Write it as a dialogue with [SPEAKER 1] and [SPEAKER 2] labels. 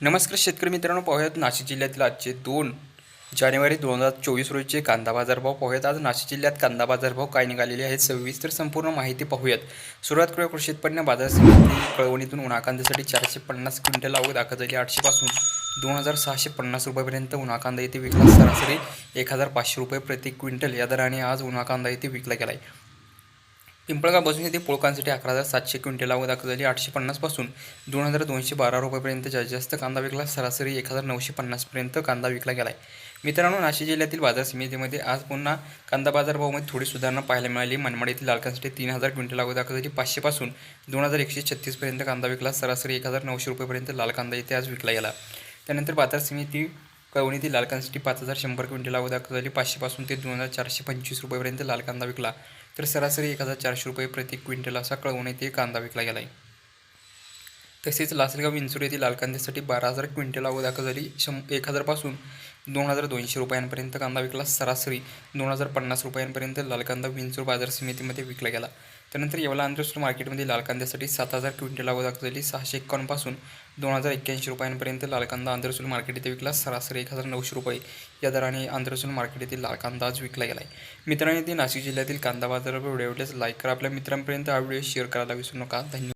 [SPEAKER 1] नमस्कार शेतकरी मित्रांनो पाहूयात नाशिक जिल्ह्यातील आजचे दोन जानेवारी दोन हजार चोवीस रोजीचे कांदा बाजारभाव. पाहूयात आज नाशिक जिल्ह्यात कांदा बाजारभाव काय निघालेले आहेत सविस्तर संपूर्ण माहिती पाहूयात. सुरुवात करूया कृषी उत्पन्न बाजार समिती कळवणीतून. उन्हा कांद्यासाठी चारशे पन्नास क्विंटल आवक दाखल झाली. आठशेपासून दोन हजार सहाशे पन्नास रुपयापर्यंत उन्हा कांदा येथे विकला. सरासरी एक हजार पाचशे रुपये प्रति क्विंटल या दराने आज उन्हा कांदा येथे विकला गेला आहे पिंपळगाव बसून येथे पोळकांसाठी अकरा हजार सातशे क्विंटल आवक दाखल झाली. आठशे पन्नासपासून दोन हजार दोनशे बारा रुपयापर्यंत जास्तीत जास्त कांदा विकला सरासरी एक हजार नऊशे पन्नासपर्यंत कांदा विकला गेला आहे मित्रांनो नाशिक जिल्ह्यातील बाजार समितीमध्ये आज पुन्हा कांदा बाजारभावामध्ये थोडी सुधारणा पाहायला मिळाली. मनमाड येथील लालकांसाठी तीन हजार क्विंटल आवक दाखल झाली. पाचशेपासून दोन हजार एकशे छत्तीसपर्यंत कांदा विकला सरासरी एक हजार नऊशे रुपयेपर्यंत लाल कांदा येथे आज विकला गेला. त्यानंतर बाजार समिती कळवणीतील लाल कांद्यासाठी पाच हजार शंभर क्विंटल आवक झाली पाचशेपासून ते दोन हजार चारशे पंचवीस रुपयेपर्यंत लाल कांदा विकला. तर सरासरी एक हजार चारशे रुपये प्रति क्विंटल असा कळवून ते कांदा विकला गेला आहे तसेच लासलगाव विंचूर येथील लालकांद्यासाठी बारा हजार क्विंटल आवक झाली शं एक हजारपासून दोन हजार दोनशे रुपयांपर्यंत कांदा विकला. सरासरी दोन हजार पन्नास रुपयांपर्यंत लाल कांदा विंचूर बाजार समितीमध्ये विकला गेला. त्यानंतर येवला आंतरराष्ट्रीय मार्केटमध्ये लाल कांद्यासाठी सात हजार क्विंटल आवक दाखल झाली सहाशे एक्कावन्नपासून दोन हजार एक्क्याऐंशी रुपयांपर्यंत लाल कांदा आंतरराष्ट्रीय मार्केट येथे विकला. सरासरी एक हजार नऊशे रुपये या दराने आंतरराष्ट्रीय मार्केट येथील लाल कांदा आज विकला गेला आहे. मित्रांनो ते नाशिक जिल्ह्यातील कांदा बाजारावर व्हिडिओ लाईक करा. आपल्या मित्रांपर्यंत हा व्हिडिओ शेअर करायला विसरू नका. धन्यवाद.